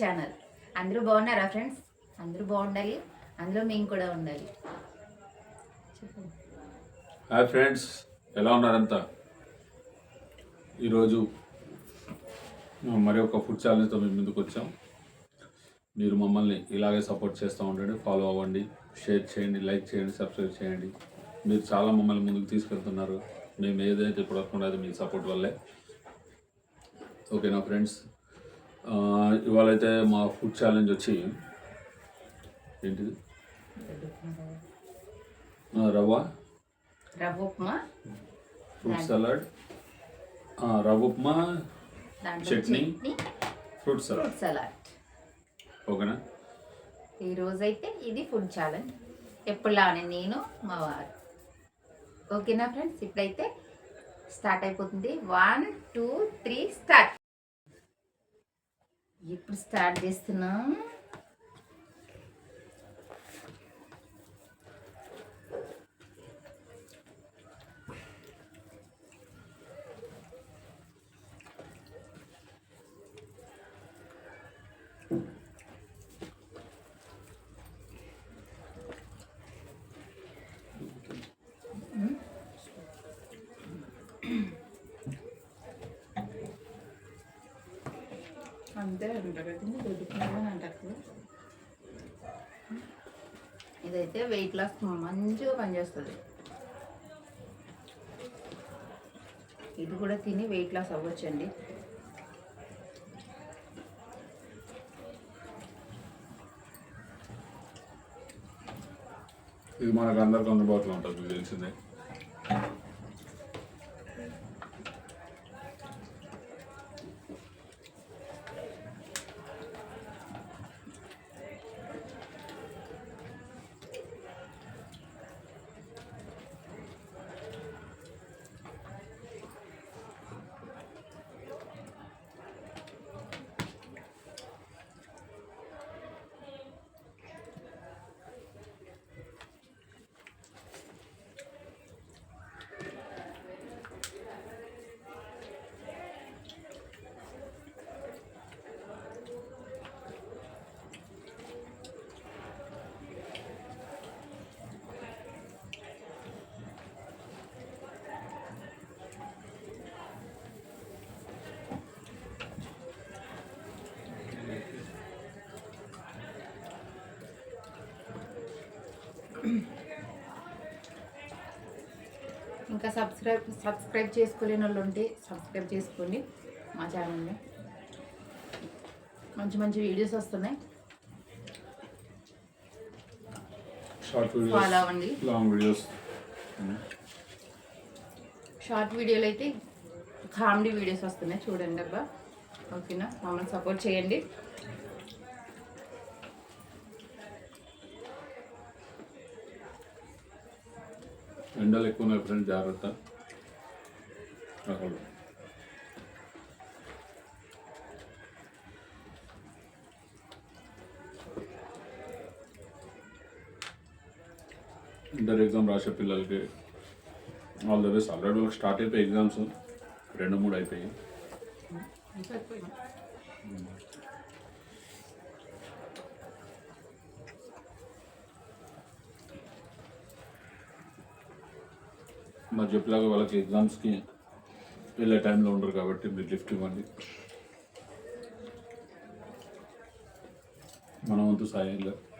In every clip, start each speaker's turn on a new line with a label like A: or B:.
A: Channel అందరూ బాగున్నారా friends అందరూ బాగుండాలి. అందులో మేము కూడా ఉండాలి.
B: హాయ్ ఫ్రెండ్స్ ఎలా ఉన్నారంతా ఈరోజు మరి ఒక ఫుడ్ ఛాలెంజ్తో మేము ముందుకు వచ్చాం. మీరు మమ్మల్ని ఇలాగే సపోర్ట్ చేస్తూ ఉండండి ఫాలో అవ్వండి షేర్ చేయండి లైక్ చేయండి సబ్స్క్రైబ్ చేయండి. మీరు చాలా మమ్మల్ని ముందుకు తీసుకెళ్తున్నారు. మేము ఏదైతే ఇప్పుడు వరకు అది మీ సపోర్ట్ వల్లే. ఓకేనా ఫ్రెండ్స్ ఇవాళ అయితే మా ఫుడ్ ఛాలెంజ్ వచ్చి ఏంటిది? రవ్వ
A: రవ్వ. Upma
B: fruit salad. రవ్వ upma chutney. Fruit salad.
A: Salad.
B: ఓకేనా?
A: ఈ రోజైతే ఇది ఫుడ్ ఛాలెంజ్. ఎప్పుడులానే నేను మా వారు. ఓకేనా ఫ్రెండ్స్? ఇప్పుడైతే స్టార్ట్ అయిపోతుంది. One two three start. ఇప్పుడు స్టార్ట్ చేస్తున్నాం? అంతే అంటారు దొడ్డుకున్నామని అంటారు ఇదైతే వెయిట్ లాస్ మంచిగా పనిచేస్తుంది ఇది కూడా తిని వెయిట్ లాస్ అవ్వచ్చండి.
B: ఇది మనకు అందరికి అందుబాటులో ఉంటుంది తెలిసిందే.
A: ఇంకా సబ్స్క్రైబ్ సబ్స్క్రైబ్ చేసుకోలేని వాళ్ళు ఉంటే సబ్స్క్రైబ్ చేసుకోండి మా ఛానల్ని మంచి మంచి వీడియోస్ వస్తున్నాయి.
B: షార్ట్
A: ఫాలో అవ్వండి.
B: లాంగ్ వీడియోస్
A: షార్ట్ వీడియోలు అయితే కామెడీ వీడియోస్ వస్తున్నాయి. చూడండి అబ్బా. ఓకేనా? మమ్మల్ని సపోర్ట్ చేయండి.
B: ఎండలు ఎక్కువ ఉన్నాయి ఫ్రెండ్స్ జాగ్రత్త. అసలు ఇంటర్ ఎగ్జామ్ రాసే పిల్లలకి ఆల్ ద బెస్ట్. ఆల్రెడీ వాళ్ళకి స్టార్ట్ అయిపోయి ఎగ్జామ్స్. రెండు మూడు అయిపోయి. మరి చెప్పలాగా వాళ్ళకి ఎగ్జామ్స్కి వెళ్ళే టైంలో ఉండరు కాబట్టి మీరు లిఫ్ట్ ఇవ్వండి. మన వంతు లేదు.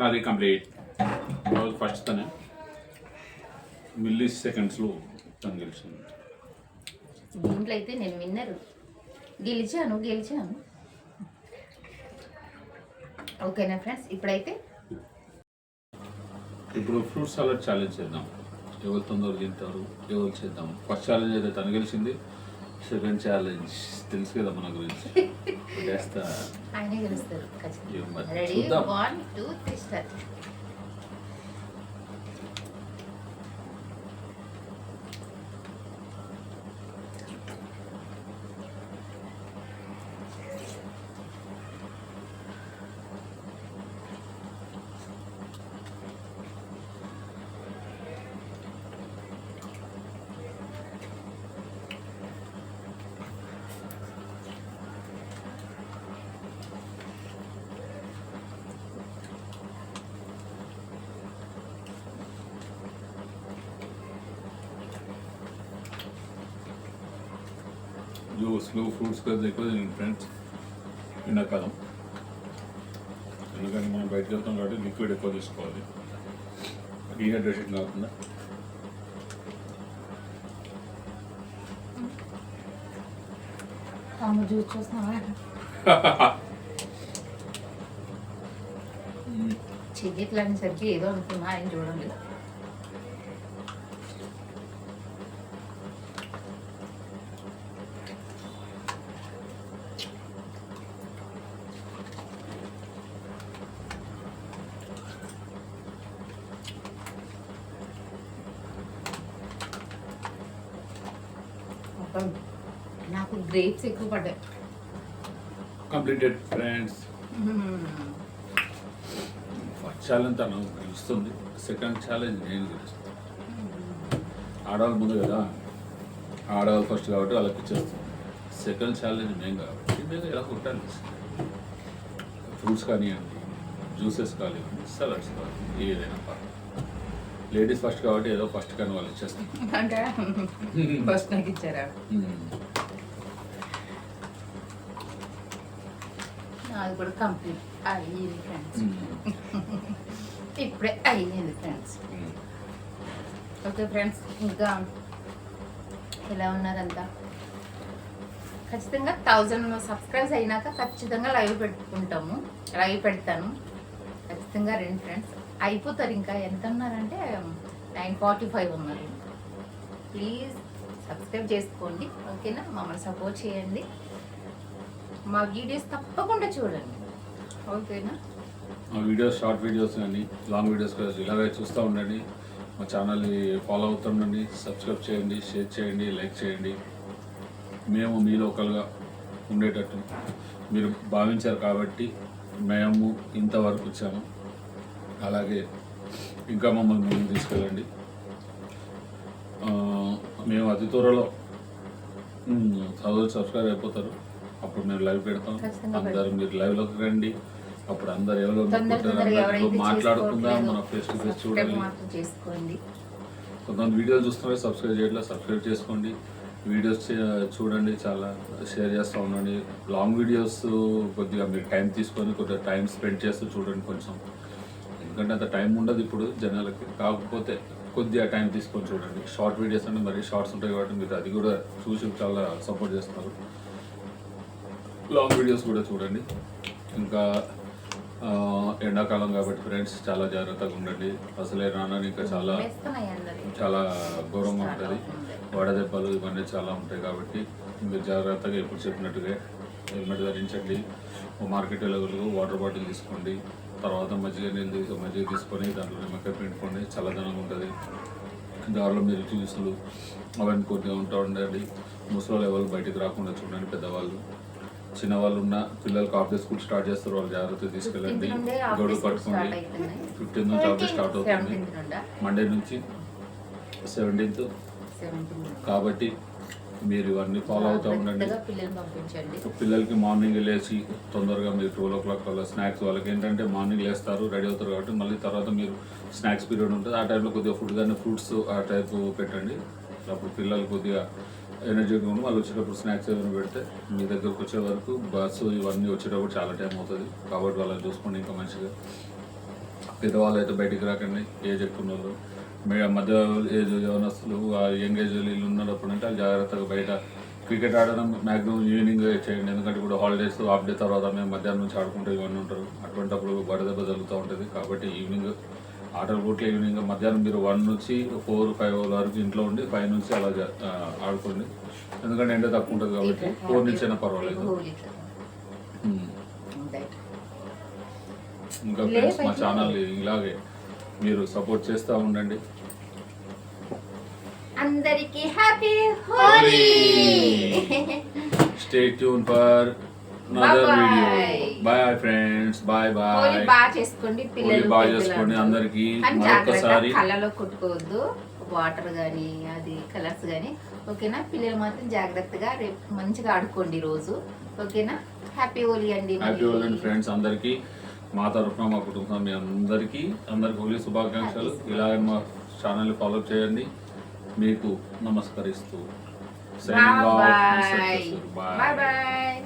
B: నాది కంప్లీట్. రోజు ఫస్ట్ తనే. మిల్లీ సెకండ్స్లో తను గెలిచింది.
A: దీంట్లో అయితే నేను విన్నరు గెలిచాను గెలిచాను. ఓకేనా ఫ్రెండ్స్ ఇప్పుడైతే?
B: ఇప్పుడు ఫ్రూట్ సాలడ్ ఛాలెంజ్ చేద్దాం. ఎవరు తొందరగా తింటారు ఎవరు చేద్దాం? ఫస్ట్ ఛాలెంజ్ అయితే తను గెలిచింది. సెకండ్ ఛాలెంజ్ తెలుసు కదా మన గురించి. చేస్తా. చూద్దాం. జ్యూస్లు ఫ్రూట్స్ ఎక్కువ తినండి ఫ్రెండ్స్ ఎండాకాలం ఎందుకంటే మనం బయటకు వెళ్తాం కాబట్టి లిక్విడ్ ఎక్కువ తీసుకోవాలి. డీహైడ్రేషన్ కాకుండా.
A: జ్యూస్ చూస్తున్నావా? చెయ్యట్లా అనేసరికి ఏదో అనుకున్నా ఆయన చూడండి మొత్తం నాకు గ్రేప్స్ ఎక్కువ పడ్డాయి.
B: కంప్లీటెడ్ ఫ్రెండ్స్ ఫస్ట్ ఛాలెంజ్ తను గెలుస్తుంది. సెకండ్ ఛాలెంజ్ నేను గెలుస్తాను. ఆడవాళ్ళు ముందు కదా? ఆడవాళ్ళు ఫస్ట్ కాబట్టి వాళ్ళకి ఇచ్చేస్తాం సెకండ్ ఛాలెంజ్ మేము కాబట్టి మేము ఎలా కొట్టాలి? ఫ్రూట్స్ కానివ్వండి జ్యూసెస్ కానివ్వండి సలాడ్స్ కానివ్వండి ఏదైనా పర్లేదు. లేడీస్ ఫస్ట్ కాబట్టి ఏదో ఫస్ట్ కానీ వాళ్ళు ఇచ్చేస్తాం
A: అంటే ఫస్ట్ నాకు ఇచ్చారా? నాది కూడా కంప్లీట్ అయ్యింది ఫ్రెండ్స్ ఇప్పుడే అయ్యింది ఫ్రెండ్స్ ఓకే ఫ్రెండ్స్ ఇంకా ఎలా ఉన్నారంతా ఖచ్చితంగా థౌజండ్ సబ్స్క్రైబ్స్ అయినాక ఖచ్చితంగా లైవ్ పెట్టుకుంటాము. లైవ్ పెడతాను. ఖచ్చితంగా రెండు ఫ్రెండ్స్ అయిపోతారు ఇంకా. ఎంత ఉన్నారంటే నైన్ ఫార్టీ ఫైవ్ ఉన్నారు. ప్లీజ్ సబ్స్క్రైబ్ చేసుకోండి. ఓకేనా? మమ్మల్ని సపోర్ట్ చేయండి. మా వీడియోస్ తప్పకుండా చూడండి. ఓకేనా?
B: మా వీడియోస్ షార్ట్ వీడియోస్ కానీ లాంగ్ వీడియోస్ కానీ ఇలాగే చూస్తూ ఉండండి. మా ఛానల్ని ఫాలో అవుతుండండి సబ్స్క్రైబ్ చేయండి షేర్ చేయండి లైక్ చేయండి. మేము మీ లోకల్గా ఉండేటట్టు. మీరు భావించారు కాబట్టి మేము ఇంతవరకు వచ్చాము. అలాగే ఇంకా మమ్మల్ని ముందుకు తీసుకెళ్ళండి. మేము అతి త్వరలో చదువు సబ్స్క్రైబ్ అయిపోతారు. అప్పుడు మేము లైవ్ పెడతాం. అందరు మీరు లైవ్లోకి రండి. అప్పుడు అందరు ఎవరో మాట్లాడుకుందాం మన ఫేస్ టు ఫేస్
A: చేసుకోండి.
B: కొంతమంది వీడియోలు చూస్తున్నారు సబ్స్క్రైబ్ చేయట్లేదు సబ్స్క్రైబ్ చేసుకోండి. వీడియోస్ చూడండి చాలా షేర్ చేస్తూ ఉండండి. లాంగ్ వీడియోస్ కొద్దిగా మీరు టైం తీసుకొని కొద్దిగా టైం స్పెండ్ చేస్తూ చూడండి కొంచెం. ఎందుకంటే అంత టైం ఉండదు ఇప్పుడు జనాలకి. కాకపోతే కొద్దిగా టైం తీసుకొని చూడండి. షార్ట్ వీడియోస్ అంటే మరి షార్ట్స్ ఉంటాయి కాబట్టి మీరు అది కూడా చూసి చాలా సపోర్ట్ చేస్తున్నారు లాంగ్ వీడియోస్ కూడా చూడండి. ఇంకా ఎండాకాలం కాబట్టి ఫ్రెండ్స్ చాలా జాగ్రత్తగా ఉండండి. అసలే రానని ఇంకా చాలా చాలా ఘోరంగా ఉంటుంది. వడదెబ్బలు ఇవన్నీ చాలా ఉంటాయి కాబట్టి మీరు జాగ్రత్తగా ఎప్పుడు చెప్పినట్టుగా హెల్మెట్ ధరించండి. మార్కెట్ వెళ్ళగలరు వాటర్ బాటిల్ తీసుకోండి. తర్వాత మజ్జిగ నీళ్ళు తీసి మజ్జిగ తీసుకొని దాంట్లో నిమ్మకాయ పిండుకోండి. చల్లదనంగా ఉంటుంది. దారిలో మీరు జ్యూసులు అవన్నీ కొద్దిగా ఉంటా ఉండండి. ముసలి ఎవరు బయటికి రాకుండా చూడండి పెద్దవాళ్ళు. చిన్నవాళ్ళు ఉన్న పిల్లలు కాఫ్ డే స్కూల్ స్టార్ట్ చేస్తారు వాళ్ళు జాగ్రత్తగా తీసుకెళ్ళండి. గొడుగు
A: ఆఫీస్
B: పట్టుకోండి.
A: స్టార్ట్ అవుతున్నాయి
B: ఫిఫ్టీన్ నుంచి ఆఫీస్ స్టార్ట్ అవుతుంది. మండే నుంచి సెవెంటీన్త్. కాబట్టి మీరు ఇవన్నీ ఫాలో అవుతూ ఉండండి. పిల్లలకి మార్నింగ్ లేచి తొందరగా మీరు ట్వెల్వ్ ఓ క్లాక్ వల్ల స్నాక్స్ వాళ్ళకి ఏంటంటే మార్నింగ్ లేస్తారు రెడీ అవుతారు కాబట్టి మళ్ళీ తర్వాత మీరు స్నాక్స్ పీరియడ్ ఉంటుంది. ఆ టైంలో కొద్దిగా ఫుడ్ కానీ ఫ్రూట్స్ ఆ టైప్ పెట్టండి. అప్పుడు పిల్లలు కొద్దిగా ఎనర్జీగా ఉండి వాళ్ళు వచ్చేటప్పుడు స్నాక్స్ ఏమైనా పెడితే మీ దగ్గరకు వచ్చే వరకు బస్సు ఇవన్నీ వచ్చేటప్పుడు చాలా టైం అవుతుంది. కాబట్టి వాళ్ళని చూసుకోండి ఇంకా మంచిగా. పెద్దవాళ్ళు అయితే బయటికి రాకండి. ఏజ్ ఎక్కువ మధ్య ఏజ్ యవనస్తులు యంగ్ ఏజ్ వీళ్ళు ఉన్నప్పుడు అంటే జాగ్రత్తగా బయట క్రికెట్ ఆడడం మ్యాక్సిమం ఈవినింగ్ చేయండి. ఎందుకంటే ఇప్పుడు హాలిడేస్ హాఫ్ డే తర్వాత మేము మధ్యాహ్నం నుంచి ఆడుకుంటూ ఇవన్నీ ఉంటారు. అటువంటిప్పుడు వడదెబ్బ జరుగుతూ ఉంటుంది. కాబట్టి ఈవినింగ్ ఆటలు పూట్ల ఈవినింగ్ మధ్యాహ్నం మీరు వన్ నుంచి ఫోర్ ఫైవ్ వరకు ఇంట్లో ఉండి ఫైవ్ నుంచి అలా ఆడుకోండి. ఎందుకంటే ఎండ తక్కువ ఉంటుంది కాబట్టి ఫోర్ నుంచి అయినా పర్వాలేదు. ఇంకా ఫ్రెండ్స్ మా. ఛానల్ ఇలాగే మీరు సపోర్ట్ చేస్తూ ఉండండి.
A: అందరికి happy Holi!
B: Stay tune for bye friends bye bye
A: బాగా చేసుకోండి పిల్లలు
B: బాగా చేసుకోండి
A: అందరూ.
B: అందరికీ. మరొకసారి
A: కళ్ళలో కొట్టుకోవద్దు. వాటర్ కానీ అది కలర్స్ కానీ ఓకేనా? పిల్లలు మాత్రం జాగ్రత్తగా రేపు మంచిగా ఆడుకోండి రోజు. ఓకేనా? హ్యాపీ హోలీ అండి
B: హ్యాపీ హోలీ ఫ్రెండ్స్ అందరికీ. మా తరఫున మా కుటుంబం మీ అందరికీ. అందరికి హోలీ శుభాకాంక్షలు. ఇలాగే మా ఛానల్ ఫాలో చేయండి. మీకు నమస్కరిస్తూ.
A: Bye bye